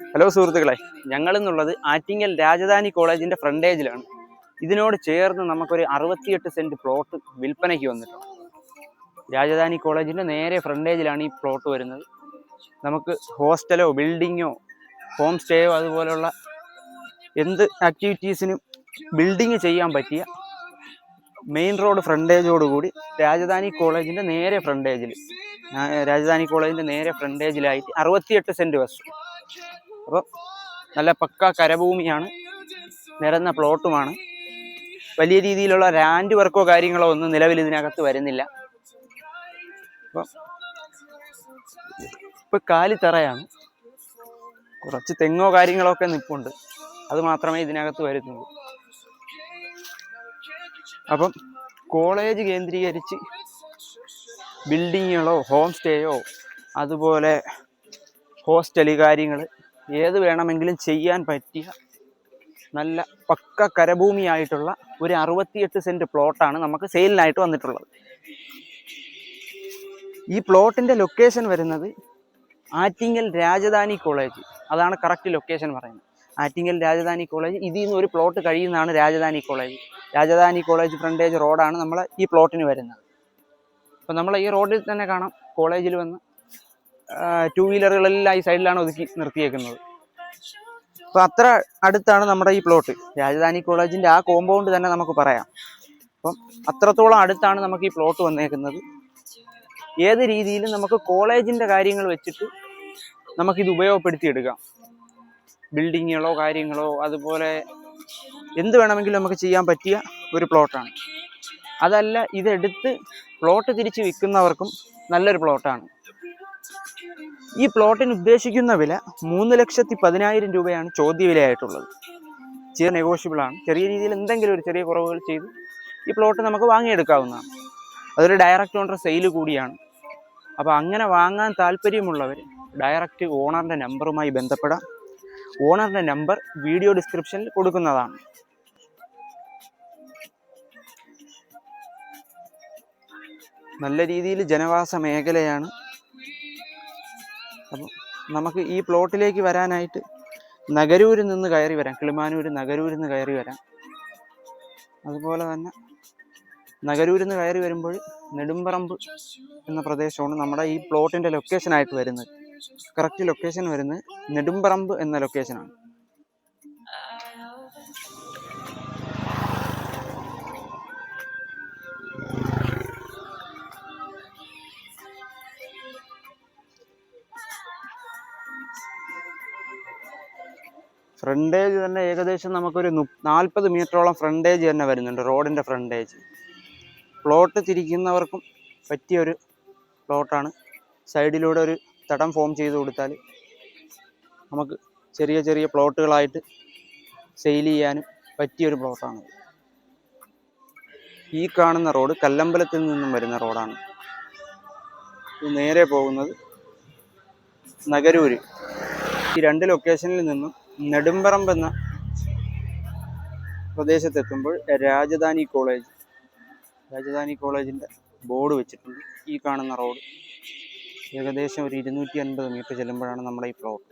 Hello സുഹൃത്തുക്കളെ ഞങ്ങൾ എന്നുള്ളത് ആറ്റിങ്ങൽ രാജധാനി കോളേജിന്റെ ഫ്രണ്ടേജിലാണ് ഇതിനോട് ചേർന്ന് നമുക്കൊരു അറുപത്തിയെട്ട് സെന്റ് പ്ലോട്ട് വിൽപ്പനയ്ക്ക് വന്നിട്ടുണ്ട്. രാജധാനി കോളേജിന്റെ നേരെ ഫ്രണ്ടേജിലാണ് ഈ പ്ലോട്ട് വരുന്നത്. നമുക്ക് ഹോസ്റ്റലോ ബിൽഡിങ്ങോ ഹോം സ്റ്റേയോ അതുപോലുള്ള എന്ത് ആക്ടിവിറ്റീസിനും ബിൽഡിങ് ചെയ്യാൻ പറ്റിയ മെയിൻ റോഡ് ഫ്രണ്ടേജോടുകൂടി രാജധാനി കോളേജിന്റെ നേരെ ഫ്രണ്ടേജിൽ രാജധാനി കോളേജിന്റെ നേരെ ഫ്രണ്ടേജിലായിട്ട് അറുപത്തിയെട്ട് സെന്റ് വസ്തു. അപ്പം നല്ല പക്ക കരഭൂമിയാണ് നിരന്ന പ്ലോട്ടുമാണ്. വലിയ രീതിയിലുള്ള ലാൻഡ് വർക്കോ കാര്യങ്ങളോ ഒന്നും നിലവിൽ ഇതിനകത്ത് വരുന്നില്ല. അപ്പം ഇപ്പം കാലിത്തറയാണ് കുറച്ച് തെങ്ങോ കാര്യങ്ങളോ ഒക്കെ നിൽപ്പുണ്ട് അത് മാത്രമേ ഇതിനകത്ത് വരുന്നുള്ളൂ. അപ്പം കോളേജ് കേന്ദ്രീകരിച്ച് ബിൽഡിങ്ങുകളോ ഹോം സ്റ്റേയോ അതുപോലെ ഹോസ്റ്റൽ കാര്യങ്ങൾ ഏത് വേണമെങ്കിലും ചെയ്യാൻ പറ്റിയ നല്ല പക്ക കരഭൂമിയായിട്ടുള്ള ഒരു അറുപത്തിയെട്ട് സെന്റ് പ്ലോട്ടാണ് നമുക്ക് സെയിലിനായിട്ട് വന്നിട്ടുള്ളത്. ഈ പ്ലോട്ടിന്റെ ലൊക്കേഷൻ വരുന്നത് ആറ്റിങ്ങൽ രാജധാനി കോളേജ്. അതാണ് കറക്റ്റ് ലൊക്കേഷൻ പറയുന്നത്. ആറ്റിങ്ങൽ രാജധാനി കോളേജ്. ഇതിൽ നിന്ന് ഒരു പ്ലോട്ട് കഴിയുന്നതാണ് Rajadhani college. Rajadhani college frontage റോഡാണ് നമ്മൾ ഈ പ്ലോട്ടിന് വരുന്നത്. അപ്പോൾ നമ്മൾ ഈ റോഡിൽ തന്നെ കാണാം. കോളേജിൽ വന്ന് ടൂ വീലറുകളെല്ലാം ഈ സൈഡിലാണ് ഒതുക്കി നിർത്തിയേക്കുന്നത്. അപ്പോൾ അത്ര അടുത്താണ് നമ്മുടെ ഈ പ്ലോട്ട് രാജധാനി കോളേജിന്റെ ആ കോമ്പൗണ്ട് തന്നെ നമുക്ക് പറയാം. അപ്പം അത്രത്തോളം അടുത്താണ് നമുക്ക് ഈ പ്ലോട്ട് വന്നേക്കുന്നത്. ഏത് രീതിയിലും നമുക്ക് കോളേജിന്റെ കാര്യങ്ങൾ വെച്ചിട്ട് നമുക്കിത് ഉപയോഗപ്പെടുത്തിയെടുക്കാം. ബിൽഡിങ്ങുകളോ കാര്യങ്ങളോ അതുപോലെ എന്ത് വേണമെങ്കിലും നമുക്ക് ചെയ്യാൻ പറ്റിയ ഒരു പ്ലോട്ടാണ് അതല്ല ഇതെടുത്ത് പ്ലോട്ട് തിരിച്ച് വിൽക്കുന്നവർക്കും നല്ലൊരു പ്ലോട്ടാണ് ഈ പ്ലോട്ടിന് ഉദ്ദേശിക്കുന്ന വില മൂന്ന് ലക്ഷത്തി പതിനായിരം രൂപയാണ് ചോദ്യവിലയായിട്ടുള്ളത് ചെറിയ നെഗോഷ്യബിൾ ആണ്. ചെറിയ രീതിയിൽ എന്തെങ്കിലും ഒരു ചെറിയ കുറവുകൾ ചെയ്ത് ഈ പ്ലോട്ട് നമുക്ക് വാങ്ങിയെടുക്കാവുന്നതാണ്. അതൊരു ഡയറക്റ്റ് ഓണർ സെയിൽ കൂടിയാണ്. അപ്പോൾ അങ്ങനെ വാങ്ങാൻ താല്പര്യമുള്ളവർ ഡയറക്റ്റ് ഓണറിന്റെ നമ്പറുമായി ബന്ധപ്പെടാം. ഓണറിന്റെ നമ്പർ വീഡിയോ ഡിസ്ക്രിപ്ഷനിൽ കൊടുക്കുന്നതാണ്. നല്ല രീതിയിൽ ജനവാസ മേഖലയാണ് അപ്പം നമുക്ക് ഈ പ്ലോട്ടിലേക്ക് വരാനായിട്ട് നഗരൂരിൽ നിന്ന് കയറി വരാം. കിളിമാനൂർ നഗരൂരിൽ നിന്ന് കയറി വരാം. അതുപോലെ തന്നെ നഗരൂരിൽ നിന്ന് കയറി വരുമ്പോൾ നെടുമ്പറമ്പ് എന്ന പ്രദേശമാണ് നമ്മുടെ ഈ പ്ലോട്ടിന്റെ ലൊക്കേഷനായിട്ട് വരുന്നത്. കറക്റ്റ് ലൊക്കേഷൻ വരുന്നത് നെടുമ്പറമ്പ് എന്ന ലൊക്കേഷനാണ് ഫ്രണ്ടേജ് തന്നെ ഏകദേശം നമുക്കൊരു നാൽപ്പത് മീറ്ററോളം ഫ്രണ്ടേജ് തന്നെ വരുന്നുണ്ട് റോഡിന്റെ ഫ്രണ്ടേജ് പ്ലോട്ട് തിരിക്കുന്നവർക്കും പറ്റിയ ഒരു പ്ലോട്ടാണ് സൈഡിലൂടെ ഒരു തടം ഫോം ചെയ്ത് കൊടുത്താൽ നമുക്ക് ചെറിയ ചെറിയ പ്ലോട്ടുകളായിട്ട് സെയിൽ ചെയ്യാനും പറ്റിയൊരു പ്ലോട്ടാണ് ഈ കാണുന്ന റോഡ് കല്ലമ്പലത്തിൽ നിന്നും വരുന്ന റോഡാണ് നേരെ പോകുന്നത് നഗരൂര്. ഈ രണ്ട് ലൊക്കേഷനിൽ നിന്നും നെടുമ്പറമ്പ് എന്ന പ്രദേശത്തെത്തുമ്പോൾ രാജധാനി കോളേജ് രാജധാനി കോളേജിന്റെ ബോർഡ് വെച്ചിട്ടുണ്ട്. ഈ കാണുന്ന റോഡ് ഏകദേശം ഒരു ഇരുന്നൂറ്റി അൻപത് മീറ്റർ ചെല്ലുമ്പോഴാണ് നമ്മുടെ ഈ പ്ലോട്ട്